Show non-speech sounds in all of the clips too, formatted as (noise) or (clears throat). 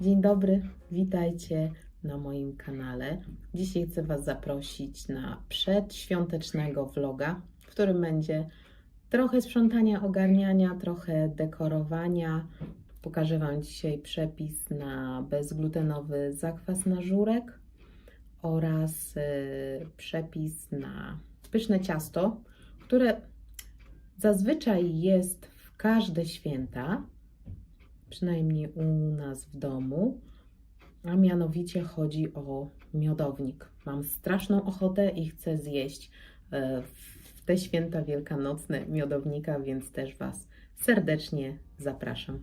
Dzień dobry, witajcie na moim kanale. Dzisiaj chcę Was zaprosić na przedświątecznego vloga, w którym będzie trochę sprzątania, ogarniania, trochę dekorowania. Pokażę Wam dzisiaj przepis na bezglutenowy zakwas na żurek oraz y, przepis na pyszne ciasto, które zazwyczaj jest w każde święta, przynajmniej u nas w domu, a mianowicie chodzi o miodownik. Mam straszną ochotę i chcę zjeść e, w te święta wielkanocne miodownika, więc też Was serdecznie zapraszam.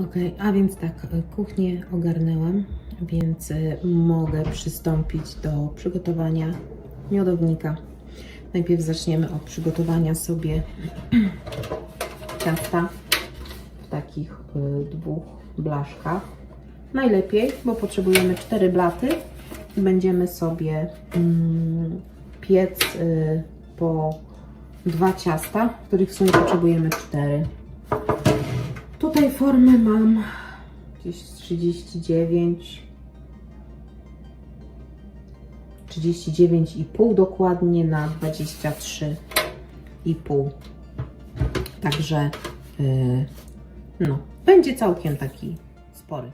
Ok, a więc tak, y, kuchnię ogarnęłam, więc y, mogę przystąpić do przygotowania miodownika. Najpierw zaczniemy od przygotowania sobie (clears throat) ciasta w takich y, dwóch blaszkach. Najlepiej, bo potrzebujemy cztery blaty i będziemy sobie mm, piec po dwa ciasta, których w sumie potrzebujemy 4 tej formy mam gdzieś 39, 39,5 dokładnie na 23,5. Także yy, no, będzie całkiem taki spory.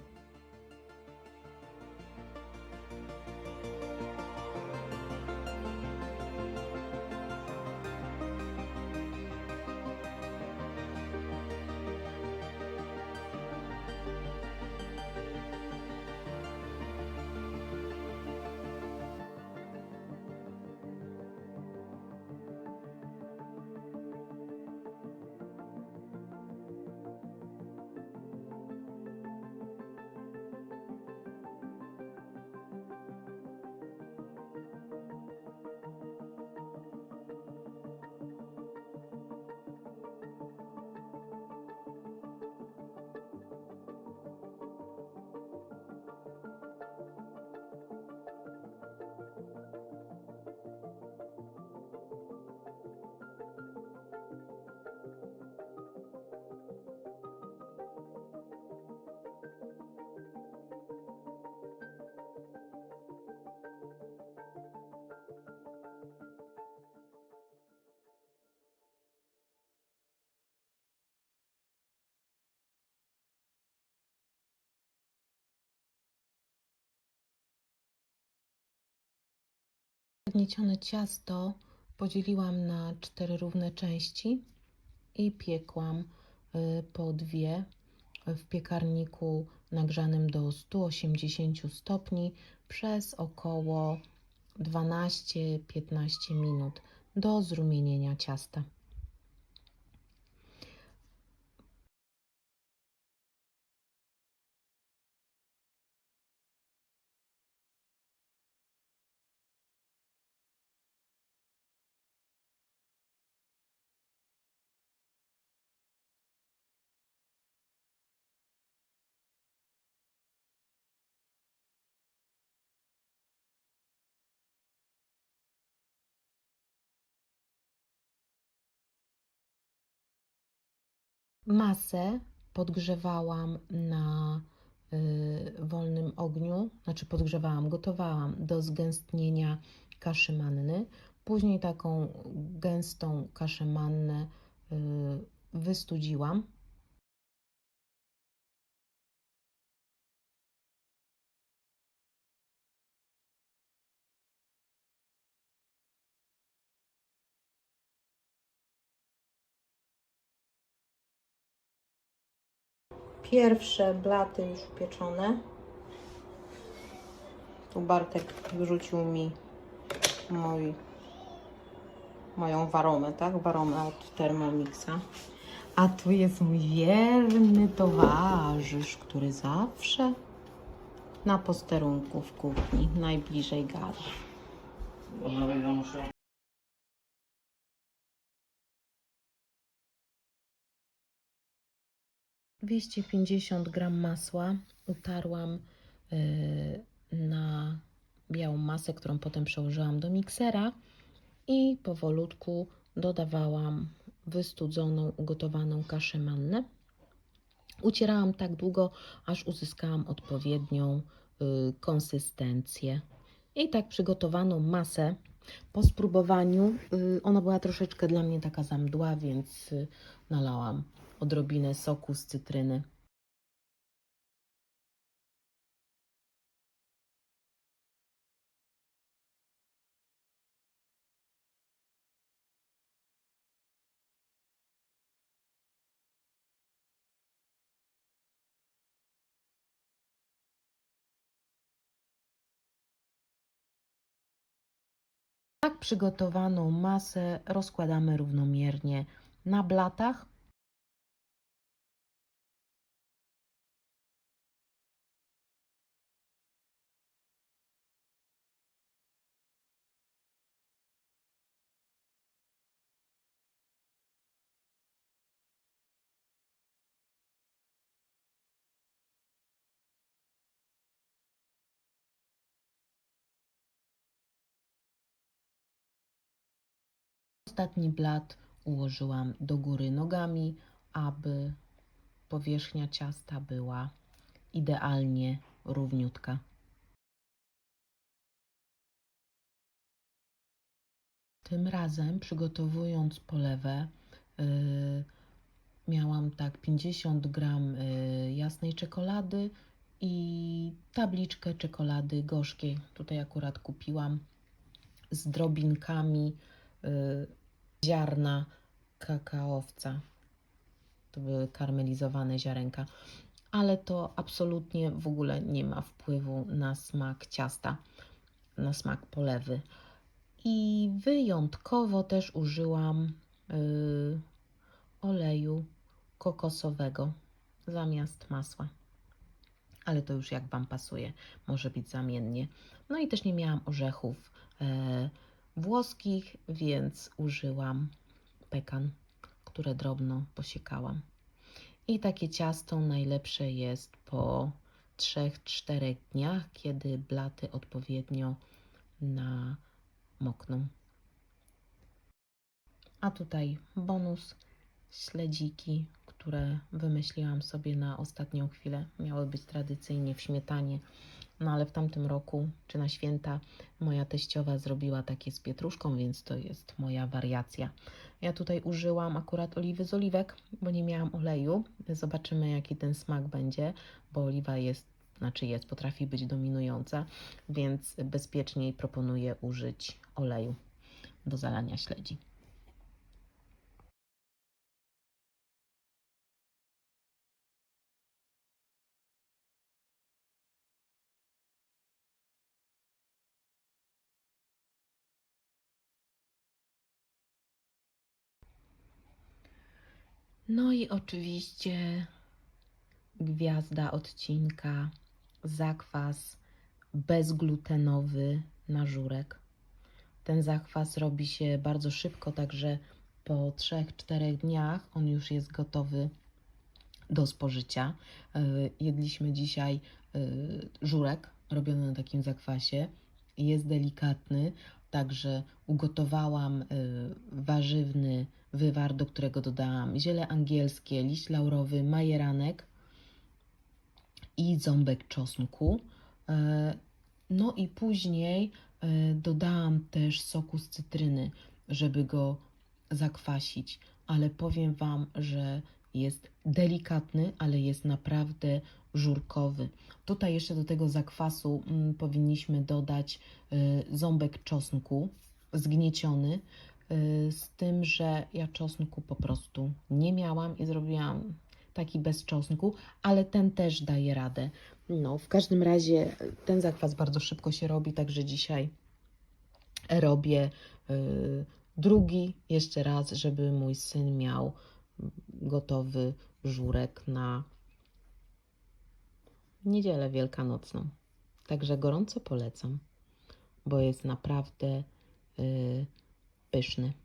Gniecione ciasto podzieliłam na cztery równe części i piekłam y, po dwie w piekarniku nagrzanym do 180 stopni przez około 12-15 minut do zrumienienia ciasta. Masę podgrzewałam na y, wolnym ogniu, znaczy podgrzewałam, gotowałam do zgęstnienia kaszy manny. Później taką gęstą kaszę mannę y, wystudziłam. Pierwsze blaty już upieczone. Tu Bartek wyrzucił mi mój, moją waromę, tak? Waromę od Thermomixa. A tu jest mój wierny towarzysz, który zawsze na posterunku w kuchni, najbliżej gada. Odnowię muszę. 250 gram masła utarłam y, na białą masę, którą potem przełożyłam do miksera i powolutku dodawałam wystudzoną, ugotowaną kaszę mannę. Ucierałam tak długo, aż uzyskałam odpowiednią y, konsystencję. I tak przygotowaną masę po spróbowaniu, y, ona była troszeczkę dla mnie taka za mdła, więc y, nalałam odrobinę soku z cytryny. Tak przygotowaną masę rozkładamy równomiernie na blatach Ostatni blat ułożyłam do góry nogami, aby powierzchnia ciasta była idealnie równiutka. Tym razem przygotowując polewę, yy, miałam tak 50 gram yy, jasnej czekolady i tabliczkę czekolady gorzkiej. Tutaj akurat kupiłam z drobinkami yy, ziarna kakaowca. To były karmelizowane ziarenka, ale to absolutnie w ogóle nie ma wpływu na smak ciasta, na smak polewy. I wyjątkowo też użyłam y, oleju kokosowego zamiast masła. Ale to już jak Wam pasuje, może być zamiennie. No i też nie miałam orzechów e, włoskich, więc użyłam pekan, które drobno posiekałam. I takie ciasto najlepsze jest po 3-4 dniach, kiedy blaty odpowiednio na mokną. A tutaj bonus śledziki, które wymyśliłam sobie na ostatnią chwilę. Miały być tradycyjnie w śmietanie, no ale w tamtym roku, czy na święta, moja teściowa zrobiła takie z pietruszką, więc to jest moja wariacja. Ja tutaj użyłam akurat oliwy z oliwek, bo nie miałam oleju. Zobaczymy, jaki ten smak będzie, bo oliwa jest, znaczy jest, potrafi być dominująca, więc bezpieczniej proponuję użyć oleju do zalania śledzi. No i oczywiście gwiazda odcinka, zakwas bezglutenowy na żurek. Ten zakwas robi się bardzo szybko, także po 3-4 dniach on już jest gotowy do spożycia. Yy, Jedliśmy dzisiaj yy, żurek robiony na takim zakwasie. Jest delikatny, także ugotowałam yy, warzywny wywar, do którego dodałam ziele angielskie, liść laurowy, majeranek i ząbek czosnku. E, No i później e, dodałam też soku z cytryny, żeby go zakwasić, ale powiem Wam, że jest delikatny, ale jest naprawdę żurkowy. Tutaj jeszcze do tego zakwasu mm, powinniśmy dodać y, ząbek czosnku zgnieciony, z tym, że ja czosnku po prostu nie miałam i zrobiłam taki bez czosnku, ale ten też daje radę. No, w każdym razie ten zakwas bardzo szybko się robi, także dzisiaj robię y, drugi jeszcze raz, żeby mój syn miał gotowy żurek na niedzielę wielkanocną. Także gorąco polecam, bo jest naprawdę y, pyszny.